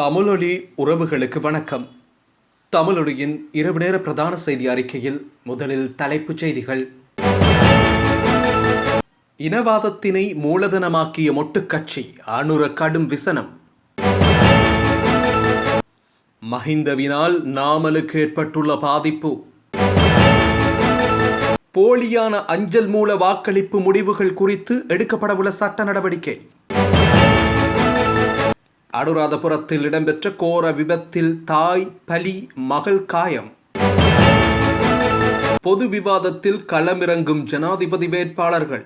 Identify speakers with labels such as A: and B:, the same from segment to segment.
A: தமிழொலி உறவுகளுக்கு வணக்கம். தமிழொலியின் இரவு நேர பிரதான செய்தி அறிக்கையில் முதலில் தலைப்புச் செய்திகள். இனவாதத்தினை மூலதனமாக்கிய மொட்டுக்கட்சி அனுர கடும் விசனம். மஹிந்தவினால் நாமலுக்கு ஏற்பட்டுள்ள பாதிப்பு. போலியான அஞ்சல் மூல வாக்களிப்பு முடிவுகள் குறித்து எடுக்கப்படவுள்ள சட்ட நடவடிக்கை. அனுராதபுரத்தில் இடம்பெற்ற கோர விபத்தில் தாய் பலி மகள் காயம். பொது விவாதத்தில் களமிறங்கும் ஜனாதிபதி வேட்பாளர்கள்.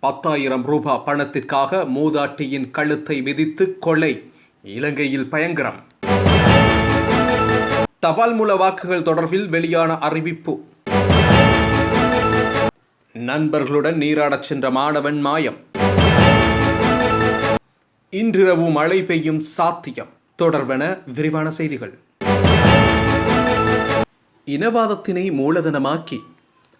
A: பத்தாயிரம் ரூபாய் பணத்திற்காக மூதாட்டியின் கழுத்தை மிதித்து கொலை இலங்கையில் பயங்கரம். தபால் மூல வாக்குகள் தொடர்பில் வெளியான அறிவிப்பு. நண்பர்களுடன் நீராடச் சென்ற மாணவன் மாயம். இன்றிரவு மழை பெய்யும் சாத்தியம். தொடர்வன விரிவான செய்திகள். இனவாதத்தினை மூலதனமாக்கி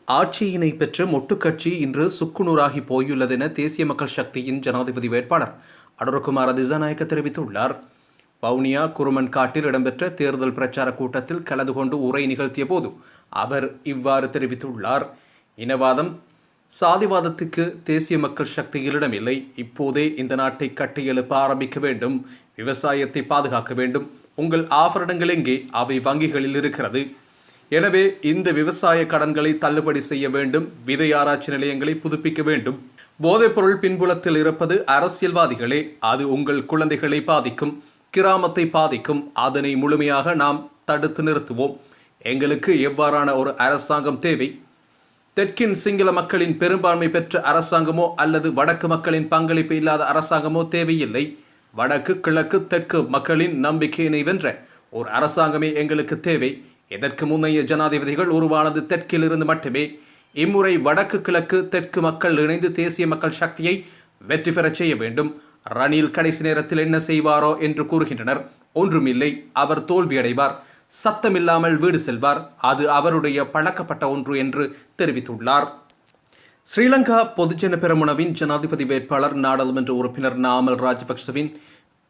A: ஆட்சியினை பெற்ற மொட்டுக்கட்சி இன்று சுக்குநூறாகி போயுள்ளதென தேசிய மக்கள் சக்தியின் ஜனாதிபதி வேட்பாளர் அடருகுமார திசாநாயக்க தெரிவித்துள்ளார். வவுனியா குருமன் காட்டில் இடம்பெற்ற தேர்தல் பிரச்சார கூட்டத்தில் கலந்து கொண்டு உரை நிகழ்த்திய போது அவர் இவ்வாறு தெரிவித்துள்ளார். இனவாதம் சாதிவாதத்துக்கு தேசிய மக்கள் சக்திகளிடம் இல்லை இப்போதே இந்த நாட்டை கட்டியெழுப்ப ஆரம்பிக்க வேண்டும். விவசாயத்தை பாதுகாக்க வேண்டும். உங்கள் ஆபரணங்கள் எங்கே? அவை வங்கிகளில் இருக்கிறது. எனவே இந்த விவசாய கடன்களை தள்ளுபடி செய்ய வேண்டும். விதை ஆராய்ச்சி நிலையங்களை புதுப்பிக்க வேண்டும். போதைப்பொருள் பின்புலத்தில் இருப்பது அரசியல்வாதிகளே. அது உங்கள் குழந்தைகளை பாதிக்கும். கிராமத்தை பாதிக்கும். அதனை முழுமையாக நாம் தடுத்து நிறுத்துவோம். எங்களுக்கு எவ்வாறான ஒரு அரசாங்கம் தேவை? தெற்கின் சிங்கள மக்களின் பெரும்பான்மை பெற்ற அரசாங்கமோ அல்லது வடக்கு மக்களின் பங்களிப்பு இல்லாத அரசாங்கமோ தேவையில்லை. வடக்கு கிழக்கு தெற்கு மக்களின் நம்பிக்கையினை வென்ற ஒரு அரசாங்கமே எங்களுக்கு தேவை. இதற்கு முன்னைய ஜனாதிபதிகள் உருவானது தெற்கிலிருந்து மட்டுமே? இம்முறை வடக்கு கிழக்கு தெற்கு மக்கள் இணைந்து தேசிய மக்கள் சக்தியை வெற்றி பெறச் செய்ய வேண்டும். ரணில் கடைசி நேரத்தில் என்ன செய்வாரோ என்று கூறுகின்றனர். ஒன்றுமில்லை அவர் தோல்வியடைவார். சத்தமில்லாமல் வீடு செல்வார். அது அவருடைய பழக்கப்பட்ட ஒன்று என்று தெரிவித்துள்ளார். ஸ்ரீலங்கா பொதுஜன பெருமுனவின் ஜனாதிபதி வேட்பாளர் நாடாளுமன்ற உறுப்பினர் நாமல் ராஜபக்சவின்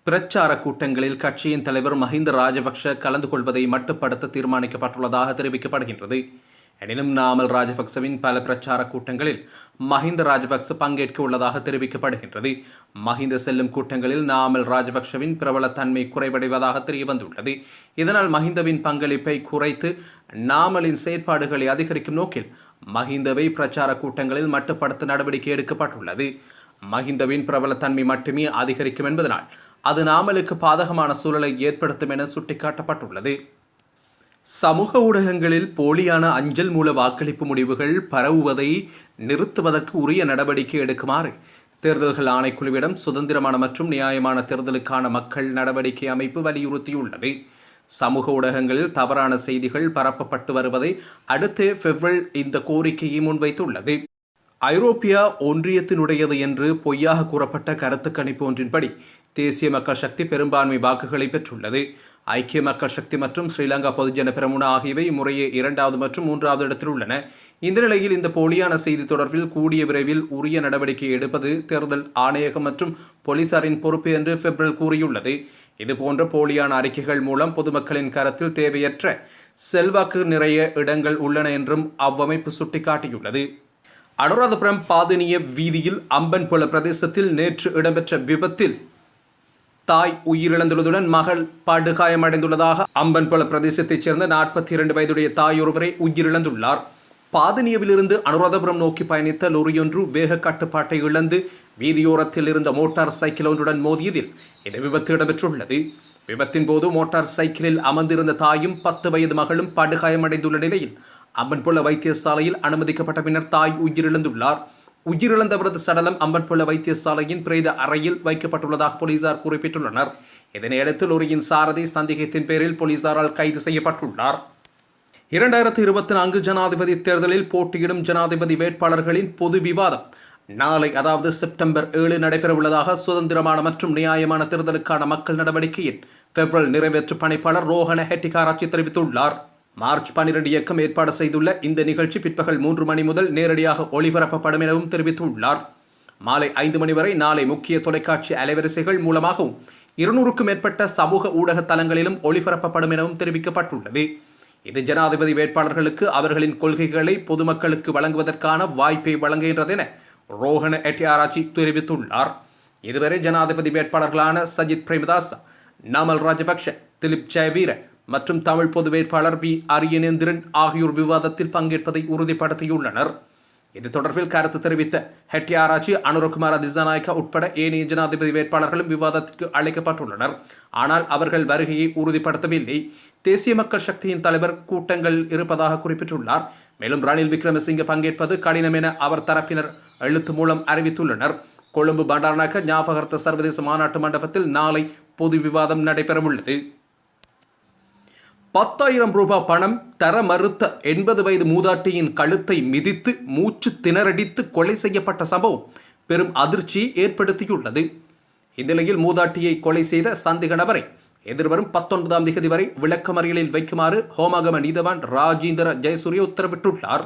A: பிரச்சார கூட்டங்களில் கட்சியின் தலைவர் மஹிந்த ராஜபக்ஷ கலந்து கொள்வதை மட்டுப்படுத்த தீர்மானிக்கப்பட்டுள்ளதாக தெரிவிக்கப்படுகின்றது. எனினும் நாமல் ராஜபக்சவின் பல பிரச்சார கூட்டங்களில் மஹிந்த ராஜபக்ச பங்கேற்க உள்ளதாக தெரிவிக்கப்படுகின்றது. மஹிந்த செல்லும் கூட்டங்களில் நாமல் ராஜபக்சவின் பிரபல தன்மை குறைவடைவதாக தெரியவந்துள்ளது. இதனால் மஹிந்தவின் பங்களிப்பை குறைத்து நாமலின் செயற்பாடுகளை அதிகரிக்கும் நோக்கில் மஹிந்தவை பிரச்சார கூட்டங்களில் மட்டுப்படுத்த நடவடிக்கை எடுக்கப்பட்டுள்ளது. மஹிந்தவின் பிரபலத்தன்மை மட்டுமே அதிகரிக்கும் என்பதனால் அது நாமலுக்கு பாதகமான சூழலை ஏற்படுத்தும் என சுட்டிக்காட்டப்பட்டுள்ளது. சமூக ஊடகங்களில் போலியான அஞ்சல் மூல வாக்களிப்பு முடிவுகள் பரவுவதை நிறுத்துவதற்கு உரிய நடவடிக்கை எடுக்குமாறு தேர்தல்கள் ஆணைக்குழுவிடம் சுதந்திரமான மற்றும் நியாயமான தேர்தலுக்கான மக்கள் நடவடிக்கை அமைப்பு வலியுறுத்தியுள்ளது. சமூக ஊடகங்களில் தவறான செய்திகள் பரப்பப்பட்டு வருவதை அடுத்து ஃபெவ்ரல் இந்த கோரிக்கையை முன்வைத்துள்ளது. ஐரோப்பியா ஒன்றியத்தினுடையது என்று பொய்யாக கூறப்பட்ட கருத்து கணிப்பு ஒன்றின்படி தேசிய மக்கள் சக்தி பெரும்பான்மை வாக்குகளை பெற்றுள்ளது. ஐக்கிய மக்கள் சக்தி மற்றும் ஸ்ரீலங்கா பொதுஜன பெரமுன ஆகியவை முறையே இரண்டாவது மற்றும் மூன்றாவது இடத்தில் உள்ளன. இந்த நிலையில் இந்த போலியான செய்தி தொடர்பில் கூடிய விரைவில் உரிய நடவடிக்கை எடுப்பது தேர்தல் ஆணையகம் மற்றும் போலீசாரின் பொறுப்பு என்று பெப்ரல் கூறியுள்ளது. இதுபோன்ற போலியான அறிக்கைகள் மூலம் பொதுமக்களின் கருத்தில் தேவையற்ற செல்வாக்கு நிறைய இடங்கள் உள்ளன என்றும் அவ்வமைப்பு சுட்டிக்காட்டியுள்ளது. அனுராதபுரம் பாதினிய வீதியில் அம்பன்புல பிரதேசத்தில் நேற்று இடம்பெற்ற விபத்தில் தாய் உயிரிழந்துள்ளதுடன் மகள் படுகாயமடைந்துள்ளதாக அம்பன்பல பிரதேசத்தைச் சேர்ந்த நாற்பத்தி இரண்டு வயதுடைய தாய் ஒருவரை உயிரிழந்துள்ளார். பாதனியவிலிருந்து அனுராதபுரம் நோக்கி பயணித்த லொரியொன்று வேக கட்டுப்பாட்டை இழந்து வீதியோரத்தில் இருந்த மோட்டார் சைக்கிள் ஒன்றுடன் மோதியதில் இந்த விபத்து இடம்பெற்றுள்ளது. விபத்தின் போது மோட்டார் சைக்கிளில் அமர்ந்திருந்த தாயும் பத்து வயது மகளும் படுகாயமடைந்துள்ள நிலையில் அம்பன்புல வைத்தியசாலையில் அனுமதிக்கப்பட்ட பின்னர் தாய் உயிரிழந்துள்ளார். உயிரிழந்தவரது சடலம் அம்பன்புள்ள வைத்தியசாலையின் பிரேத அறையில் வைக்கப்பட்டுள்ளதாக போலீசார் குறிப்பிட்டுள்ளனர். இதனையடுத்து லோரியின் சாரதி சந்தேகத்தின் பேரில் போலீசாரால் கைது செய்யப்பட்டுள்ளார். இரண்டாயிரத்தி இருபத்தி நான்கு ஜனாதிபதி தேர்தலில் போட்டியிடும் ஜனாதிபதி வேட்பாளர்களின் பொது விவாதம் நாளை அதாவது செப்டம்பர் ஏழு நடைபெறவுள்ளதாக சுதந்திரமான மற்றும் நியாயமான தேர்தலுக்கான மக்கள் நடவடிக்கையின் பெப்ரல் நிறைவேற்று பணிப்பாளர் ரோஹன ஹெட்டிகாராட்சி தெரிவித்துள்ளார். மார்ச் பன்னிரண்டு இயக்கம் ஏற்பாடு செய்துள்ள இந்த நிகழ்ச்சி பிற்பகல் மூன்று மணி முதல் நேரடியாக ஒளிபரப்பப்படும் எனவும் தெரிவித்துள்ளார். மாலை ஐந்து மணி வரை நாளை முக்கிய தொலைக்காட்சி அலைவரிசைகள் மூலமாகவும் இருநூறுக்கும் மேற்பட்ட சமூக ஊடக தளங்களிலும் ஒளிபரப்பப்படும் எனவும் தெரிவிக்கப்பட்டுள்ளது. இது ஜனாதிபதி வேட்பாளர்களுக்கு அவர்களின் கொள்கைகளை பொதுமக்களுக்கு வழங்குவதற்கான வாய்ப்பை வழங்குகின்றது என ரோஹன எட்டியாராச்சி தெரிவித்துள்ளார். இதுவரை ஜனாதிபதி வேட்பாளர்களான சஜித் பிரேமதாஸ் நாமல் ராஜபக்ஷ திலிப் ஜெயவீர மற்றும் தமிழ் பொது வேட்பாளர் பி அரியநேந்திரன் ஆகியோர் விவாதத்தில் பங்கேற்பதை உறுதிப்படுத்தியுள்ளனர். இது தொடர்பில் கருத்து தெரிவித்த ஹெட்டியாராச்சி அனுரகுமார திசாநாயக்கா உட்பட ஏனைய ஜனாதிபதி வேட்பாளர்களும் விவாதத்திற்கு அழைக்கப்பட்டுள்ளனர். ஆனால் அவர்கள் வருகையை உறுதிப்படுத்தவில்லை. தேசிய மக்கள் சக்தியின் தலைவர் கூட்டங்கள் இருப்பதாக குறிப்பிட்டுள்ளார். மேலும் ரணில் விக்ரமசிங்க பங்கேற்பது கடினம் என அவர் தரப்பினர் எழுத்து மூலம் அறிவித்துள்ளனர். கொழும்பு பண்டாரநாயக்க ஞாபகர்த்த சர்வதேச மாநாட்டு மண்டபத்தில் நாளை பொது விவாதம் நடைபெறவுள்ளது. பத்தாயிரம் ரூபாய் பணம் தர மறுத்த எண்பது வயது மூதாட்டியின் கழுத்தை மிதித்து மூச்சு திணறடித்து கொலை செய்யப்பட்ட சம்பவம் பெரும் அதிர்ச்சியை ஏற்படுத்தியுள்ளது. இந்நிலையில் மூதாட்டியை கொலை செய்த சந்தேக நபரை எதிர்வரும் பத்தொன்பதாம் தேதி வரை விளக்கமறியலில் வைக்குமாறு ஹோமாகம நீதவான் ராஜேந்திர ஜெயசூரிய உத்தரவிட்டுள்ளார்.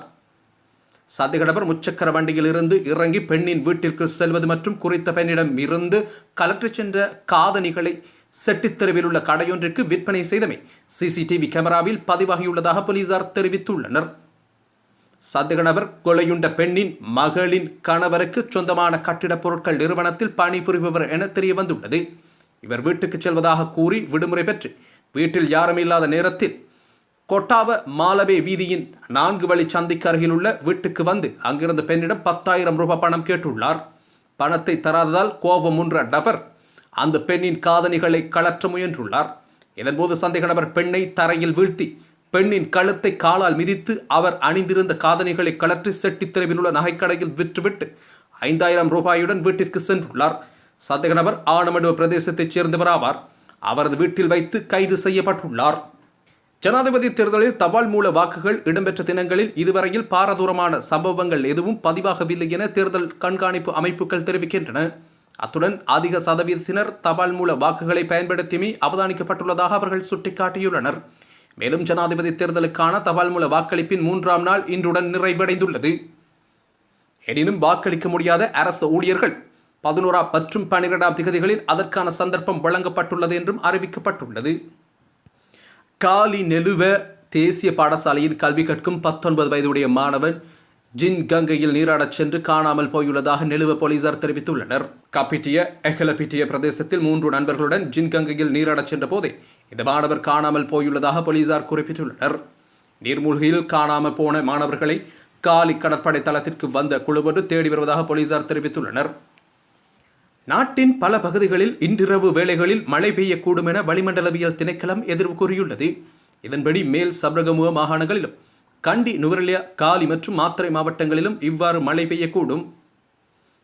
A: சந்தேக நபர் முச்சக்கர வண்டியில் இருந்து இறங்கி பெண்ணின் வீட்டிற்கு செல்வது மற்றும் குறித்த பெண்ணிடம் இருந்து கலற்றி சென்ற காதணிகளை செட்டித்தெருவில் உள்ள கடையொன்றிற்கு விற்பனை செய்தமை சிசிடிவி கேமராவில் பதிவாகியுள்ளதாக போலீசார் தெரிவித்துள்ளனர். சந்தேக நபர் கொலையுண்ட பெண்ணின் மகளின் கணவருக்கு சொந்தமான கட்டிடப் பொருட்கள் நிறுவனத்தில் பணிபுரிபவர் என தெரிய வந்துள்ளது இவர் வீட்டுக்கு செல்வதாக கூறி விடுமுறை பெற்று வீட்டில் யாரும் இல்லாத நேரத்தில் கொட்டாவ மாலவே வீதியின் நான்கு வழி சந்தைக்கு அருகிலுள்ள வீட்டுக்கு வந்து அங்கிருந்த பெண்ணிடம் பத்தாயிரம் ரூபாய் பணம் கேட்டுள்ளார். பணத்தை தராததால் கோபம் உன்ற நபர் அந்த பெண்ணின் காதணிகளை கலற்ற முயன்றுள்ளார். இதன்போது சந்தேக நபர் பெண்ணை தரையில் வீழ்த்தி பெண்ணின் கழுத்தை காலால் மிதித்து அவர் அணிந்திருந்த காதணிகளை கலற்றி செட்டித்திரைவில் உள்ள நகைக்கடையில் விற்றுவிட்டு ஐந்தாயிரம் ரூபாயுடன் வீட்டிற்கு சென்றுள்ளார். சந்தேக நபர் ஆனமடுவ பிரதேசத்தைச் சேர்ந்தவர் ஆவார் அவரது வீட்டில் வைத்து கைது செய்யப்பட்டுள்ளார். ஜனாதிபதி தேர்தலில் தபால் மூல வாக்குகள் இடம்பெற்ற தினங்களில் இதுவரையில் பாரதூரமான சம்பவங்கள் எதுவும் பதிவாகவில்லை என தேர்தல் கண்காணிப்பு அமைப்புகள் தெரிவிக்கின்றன. அத்துடன் அதிக சதவீதத்தினர் தபால் மூல வாக்குகளை பயன்படுத்தியுமே அவதானிக்கப்பட்டுள்ளதாக அவர்கள் சுட்டிக்காட்டியுள்ளனர். மேலும் ஜனாதிபதி தேர்தலுக்கான தபால் மூல வாக்களிப்பின் மூன்றாம் நாள் இன்றுடன் நிறைவடைந்துள்ளது. எனினும் வாக்களிக்க முடியாத அரசு ஊழியர்கள் பதினோராம் மற்றும் பனிரெண்டாம் திகதிகளில் அதற்கான சந்தர்ப்பம் வழங்கப்பட்டுள்ளது என்றும் அறிவிக்கப்பட்டுள்ளது. காலி நெலுவ தேசிய பாடசாலையின் கல்வி கற்கும் பத்தொன்பது வயதுடைய மாணவன் ஜின் கங்கையில் நீராடச் சென்று காணாமல் போயுள்ளதாக நெலுவ போலீசார் தெரிவித்துள்ளனர். கப்பிட்டிய எஹலப்பிட்டிய பிரதேசத்தில் மூன்று நண்பர்களுடன் ஜின் கங்கையில் நீராடச் சென்ற போதே இந்த மாணவர் காணாமல் போயுள்ளதாக போலீசார் குறிப்பிட்டுள்ளனர். நீர்மூழ்கியில் காணாமல் போன மாணவர்களை காலி கடற்படை தளத்திற்கு வந்த குழுவொன்று தேடி வருவதாக போலீசார் தெரிவித்துள்ளனர். நாட்டின் பல பகுதிகளில் இன்றிரவு வேளைகளில் மழை பெய்யக்கூடும் என வளிமண்டலவியல் திணைக்களம் எதிர்வு கூறியுள்ளது. இதன்படி மேல் சபரகமுக மாகாணங்களிலும் கண்டி நுவரெலியா காலி மற்றும் மாத்திரை மாவட்டங்களிலும் இவ்வாறு மழை பெய்யக்கூடும்.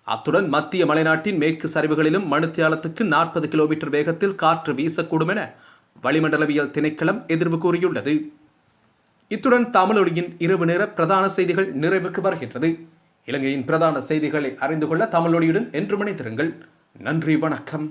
A: அத்துடன் மத்திய மலைநாட்டின் மேற்கு சரிவுகளிலும் மணித்தியாலத்துக்கு நாற்பது கிலோமீட்டர் வேகத்தில் காற்று வீசக்கூடும் என வளிமண்டலவியல் திணைக்களம் எதிர்வு கூறியுள்ளது. இத்துடன் தமிழொலியின் இரவு நேர பிரதான செய்திகள் நிறைவுக்கு வருகின்றது. இலங்கையின் பிரதான செய்திகளை அறிந்து கொள்ள தமிழொலியுடன் என்று மணித்திருங்கள் நன்றி வணக்கம்.